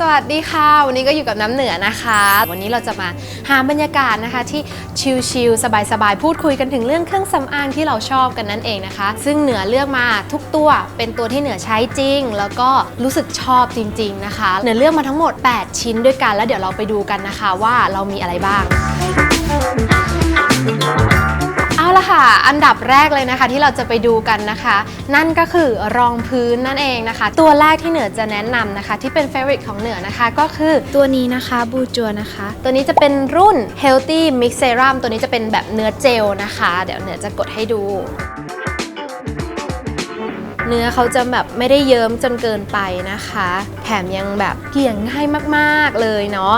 สวัสดีค่ะ วันนี้ก็อยู่กับน้ำเหนือนะคะ วันนี้เราจะมาหาบรรยากาศนะคะ ที่ชิลๆสบายๆ พูดคุยกันถึงเรื่องเครื่องสำอางที่เราชอบกันนั่นเองนะคะ ซึ่งเหนือเลือกมาทุกตัวเป็นตัวที่เหนือใช้จริง แล้วก็รู้สึกชอบจริง ๆนะคะ เหนือเลือกมาทั้งหมด 8 ชิ้นด้วยกัน แล้วเดี๋ยวเราไปดูกันนะคะว่าเรามีอะไรบ้าง ละค่ะ อันดับแรกเลยนะคะที่เราจะไปดูกันนะคะ นั่นก็คือรองพื้นนั่นเองนะคะ ตัวแรกที่เหนือจะแนะนำนะคะ ที่เป็น favorite ของเหนือนะคะก็คือตัวนี้นะคะบูจัวนะคะ ตัวนี้จะเป็นรุ่น healthy mix serum ตัวนี้จะเป็นแบบเนื้อเจลนะคะ เดี๋ยวเหนือจะกดให้ดูเนื้อเขาจะแบบไม่ได้เยิ้มจนเกินไปนะคะ แถมยังแบบเกลี่ยง่ายมาก ๆ เลยเนาะ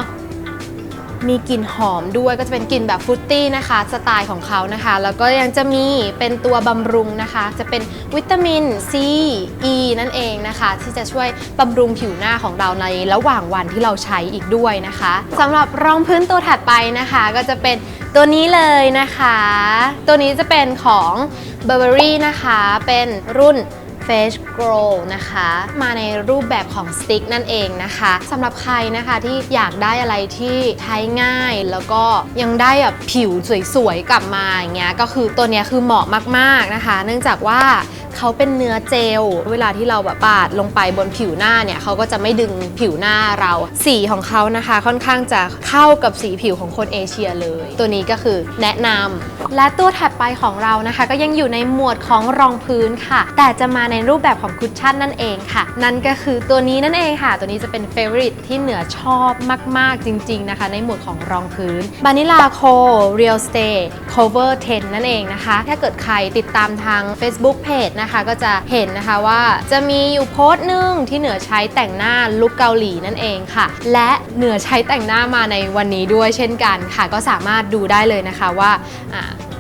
มีกลิ่นหอมด้วยก็จะเป็นกลิ่นแบบฟรุตตี้นะคะสไตล์ของเขานะคะ แล้วก็ยังจะมีเป็นตัวบำรุงนะคะ จะเป็นวิตามินซีอ e นั่นเองนะคะ ที่จะช่วยบำรุงผิวหน้าของเราในระหว่างวันที่เราใช้อีกด้วยนะคะสำหรับรองพื้นตัวถัดไปนะคะ ก็จะเป็นตัวนี้เลยนะคะ ตัวนี้จะเป็นของ Burberry นะคะ เป็นรุ่น Face Glow นะคะ มาในรูปแบบของสติ๊กนั่นเองนะคะสำหรับใครนะคะที่อยากได้อะไรที่ใช้ง่ายแล้วก็ยังได้แบบผิวสวยๆ กลับมาอย่างเงี้ยก็คือตัวเนี้ยคือเหมาะมากๆนะคะ เนื่องจากว่าเขาเป็นเนื้อเจล เวลาที่เราแบบปาดลงไปบนผิวหน้าเนี่ยเขาก็จะไม่ดึงผิวหน้าเรา สีของเขานะคะ ค่อนข้างจะเข้ากับสีผิวของคนเอเชียเลย ตัวนี้ก็คือแนะนำและตัวถัดไปของเรานะคะ ก็ยังอยู่ในหมวดของรองพื้นค่ะ แต่จะมาในรูปแบบของคุชชั่นนั่นเองค่ะ นั่นก็คือตัวนี้นั่นเองค่ะ ตัวนี้จะเป็นเฟ v o r i t e ที่เหนือชอบมาก ๆ จริง ๆ นะคะ ในหมวดของรองพื้น b a n i l a Co Real Stay Cover 10นั่นเองนะคะ ถ้าเกิดใครติดตามทาง Facebook Page นะคะ ก็จะเห็นนะคะว่าจะมีอยู่โพสต์หนึ่งที่เหนือใช้แต่งหน้าลุคเกาหลีนั่นเองค่ะ และเหนือใช้แต่งหน้ามาในวันนี้ด้วยเช่นกันค่ะ ก็สามารถดูได้เลยนะคะว่า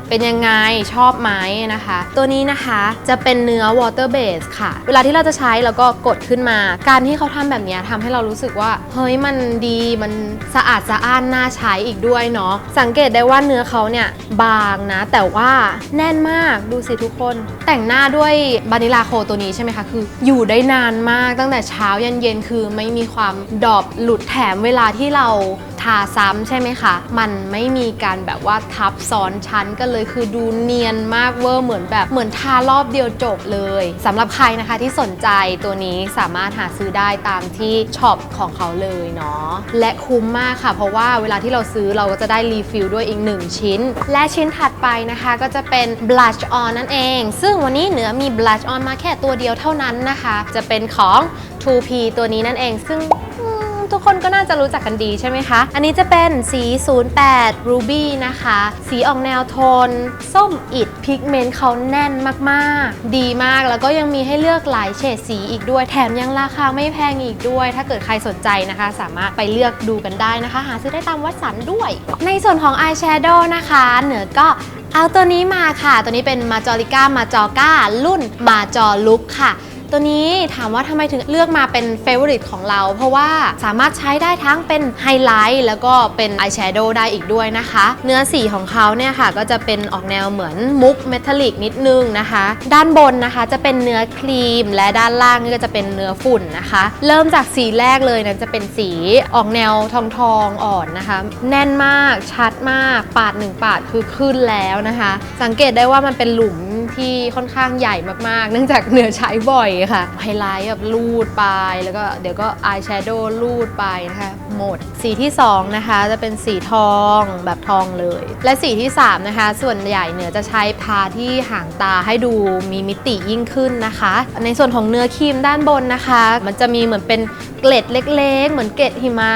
เป็นยังไงชอบไหมนะคะ ตัวนี้นะคะจะเป็นเนื้อ water base ค่ะ เวลาที่เราจะใช้เราก็กดขึ้นมา การที่เขาทำแบบนี้ยทำให้เรารู้สึกว่า เฮ้ยมันดีมันสะอาดสะอ้านน่าใช้อีกด้วยเนาะสังเกตได้ว่าเนื้อเขาเนี่ยบางนะ แต่ว่าแน่นมากดูสิทุกคน แต่งหน้าด้วยบานิลาโคตัวนี้ใช่ไหมคะคือ อยู่ได้นานมากตั้งแต่เช้ายันเย็นคือไม่มีความดรอปหลุดแถมเวลาที่เรา ทาซ้ำใช่ไหมคะ มันไม่มีการแบบว่าทับซ้อนชั้นกันเลยคือดูเนียนมากเวอร์เหมือนแบบเหมือนทารอบเดียวจบเลยสำหรับใครนะคะที่สนใจตัวนี้สามารถหาซื้อได้ตามที่ช็อปของเขาเลยเนาะและคุ้มมากค่ะ เพราะว่าเวลาที่เราซื้อเราก็จะได้รีฟิลด้วยอีก 1 ชิ้น และชิ้นถัดไปนะคะก็จะเป็น blush on นั่นเอง ซึ่งวันนี้เหนือมี blush on มาแค่ตัวเดียวเท่านั้นนะคะ จะเป็นของ 2P ตัวนี้นั่นเองซึ่ง ทุกคนก็น่าจะรู้จักกันดีใช่ไหมคะ อันนี้จะเป็นสี 08 Ruby นะคะ สีออกแนวโทน ส้มอิดพิกเมนต์เขาแน่นมากๆ ดีมากแล้วก็ยังมีให้เลือกหลายเฉดสีอีกด้วย แถมยังราคาไม่แพงอีกด้วย ถ้าเกิดใครสนใจนะคะ สามารถไปเลือกดูกันได้นะคะ หาซื้อได้ตามวัดสันด้วย ในส่วนของ Eyeshadow นะคะ เหนือก็เอาตัวนี้มาค่ะ ตัวนี้เป็น Majorica Majorca รุ่น Major Look ค่ะ ตัวนี้ถามว่าทำไมถึงเลือกมาเป็นเฟ v o r i t e ของเรา เพราะว่าสามารถใช้ได้ทั้งเป็นไฮไลท์แล้วก็เป็นอายแชโดว์ได้อีกด้วยนะคะ เนื้อสีของเขาเนี่ยค่ะ ก็จะเป็นออกแนวเหมือนมุกเมทัลลิกนิดนึงนะคะ ด้านบนนะคะจะเป็นเนื้อครีม และด้านล่างก็จะเป็นเนื้อฝุ่นนะคะ เริ่มจากสีแรกเลยนั้นจะเป็นสีออกแนวทองทองอ่อนนะคะ แน่นมากชัดมากปาดหนึ่งปาดคือขึ้นแล้วนะคะ สังเกตได้ว่ามันเป็นหลุม ที่ค่อนข้างใหญ่มากๆ เนื่องจากเหนือใช้บ่อยค่ะ ไฮไลท์แบบลูดไป แล้วก็เดี๋ยวก็อายแชโดว์ลูดไปนะคะหมด สีที่ 2 นะคะ จะเป็นสีทองแบบทองเลย และสีที่ 3 นะคะ ส่วนใหญ่เหนือจะใช้ทาที่หางตาให้ดูมีมิติยิ่งขึ้นนะคะ ในส่วนของเนื้อครีมด้านบนนะคะ มันจะมีเหมือนเป็นเกล็ดเล็ก ๆ เหมือนเกล็ดหิมะ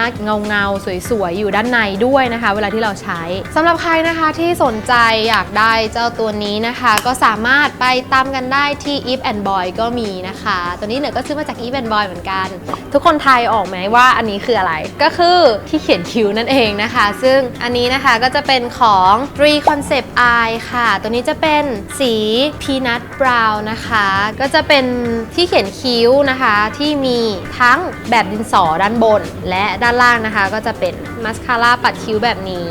เงาๆสวยๆ อยู่ด้านในด้วยนะคะ เวลาที่เราใช้สำหรับใครนะคะที่สนใจอยากได้เจ้าตัวนี้นะคะ ก็สามารถไปตามกันได้ที่ Eve and Boy ก็มีนะคะ ตัวนี้เหนือก็ซื้อมาจาก Eve and Boy เหมือนกัน ทุกคนทายออกไหมว่าอันนี้คืออะไร ก็คือที่เขียนคิ้วนั่นเองนะคะ ซึ่งอันนี้นะคะก็จะเป็นของ Three Concept Eye ค่ะ ตัวนี้จะเป็นสี Peanut Brown นะคะ ก็จะเป็นที่เขียนคิ้วนะคะที่มีทั้งแบบดินสอด้านบน และด้านล่างนะคะ ก็จะเป็นมัสคาร่าปัดคิ้วแบบนี้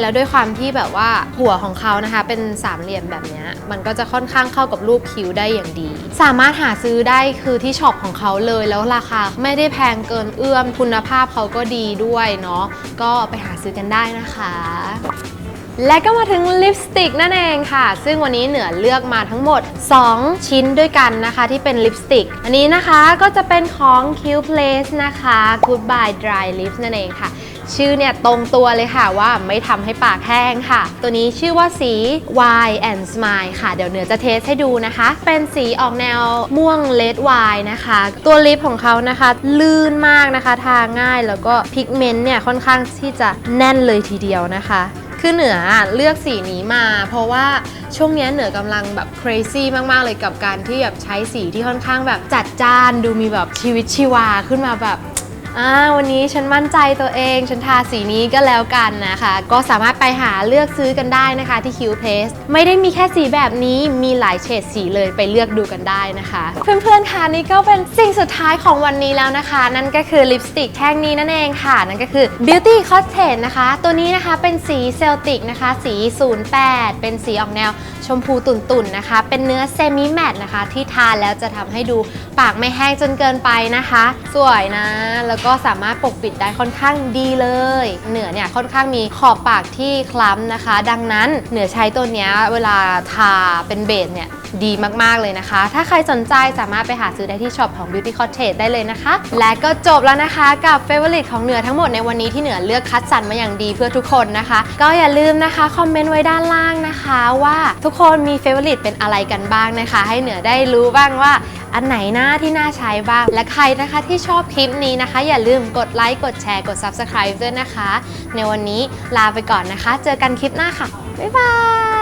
แล้วด้วยความที่แบบว่าหัวของเขานะคะ เป็นสามเหลี่ยมแบบนี้มันก็จะค่อนข้างเข้ากับรูปคิ้วได้อย่างดี สามารถหาซื้อได้คือที่ช็อปของเขาเลยแล้วราคาไม่ได้แพงเกินเอื้อมคุณภาพเขาก็ดีด้วยเนาะก็ไปหาซื้อกันได้นะคะและก็มาถึงลิปสติกนั่นเองค่ะ ซึ่งวันนี้เหนือเลือกมาทั้งหมด 2 ชิ้นด้วยกันนะคะที่เป็นลิปสติก อันนี้นะคะก็จะเป็นของ Q Place นะคะ Goodbye Dry Lips นั่นเองค่ะ ชื่อเนี่ยตรงตัวเลยค่ะว่าไม่ทำให้ปากแห้งค่ะ ตัวนี้ชื่อว่าสี Wine and Smile ค่ะ เดี๋ยวเหนือจะเทสให้ดูนะคะ เป็นสีออกแนวม่วงเลดวน์นะคะ ตัวลิปของเขานะคะ ลื่นมากนะคะ ทาง่ายแล้วก็พิกเมนต์เนี่ยค่อนข้างที่จะแน่นเลยทีเดียวนะคะคือเหนือเลือกสีนี้มา เพราะว่าช่วงนี้เหนือกำลังแบบ crazy มาก ๆ เลยกับการที่แบบใช้สีที่ค่อนข้างแบบจัดจ้าน ดูมีแบบชีวิตชีวาขึ้นมาแบบ อ่าวันนี้ฉันมั่นใจตัวเอง ฉันทาสีนี้ก็แล้วกันนะคะ ก็สามารถไปหาเลือกซื้อกันได้นะคะที่ Q Place ไม่ได้มีแค่สีแบบนี้มีหลายเฉดสีเลยไปเลือกดูกันได้นะคะ เพื่อนๆค่ะนี่ก็เป็นสิ่งสุดท้ายของวันนี้แล้วนะคะ นั่นก็คือลิปสติกแท่งนี้นั่นเองค่ะ นั่นก็คือ Beauty Cottage นะคะ ตัวนี้นะคะเป็นสีเซลติกนะคะ สี 08 เป็นสีออกแนวชมพูตุ่นๆนะคะ เป็นเนื้อเซมิแมตนะคะ ที่ทาแล้วจะทำให้ดูปากไม่แห้งจนเกินไปนะคะ สวยนะแล้วก็สามารถปกปิดได้ค่อนข้างดีเลย เหนือเนี่ยค่อนข้างมีขอบปากที่คล้ำนะคะ ดังนั้นเหนือใช้ตัวนี้เวลาทาเป็นเบสเนี่ยดีมาก ๆ เลยนะคะ ถ้าใครสนใจสามารถไปหาซื้อได้ที่ช็อปของ Beauty Cottage ได้เลยนะคะ และก็จบแล้วนะคะกับ f a v o r i t e ของเหนือทั้งหมดในวันนี้ที่เหนือเลือกคัดสรรมาอย่างดีเพื่อทุกคนนะคะ ก็อย่าลืมนะคะ คอมเมนต์ไว้ด้านล่างนะคะ ว่าทุกคนมี f a v o r i t e เป็นอะไรกันบ้างนะคะ ให้เหนือได้รู้บ้างว่า อันไหนหน้าที่น่าใช้บ้าง และใครนะคะที่ชอบคลิปนี้นะคะ อย่าลืมกดไลค์กดแชร์กด Subscribe ด้วยนะคะ ในวันนี้ลาไปก่อนนะคะ เจอกันคลิปหน้าค่ะ บ๊ายบาย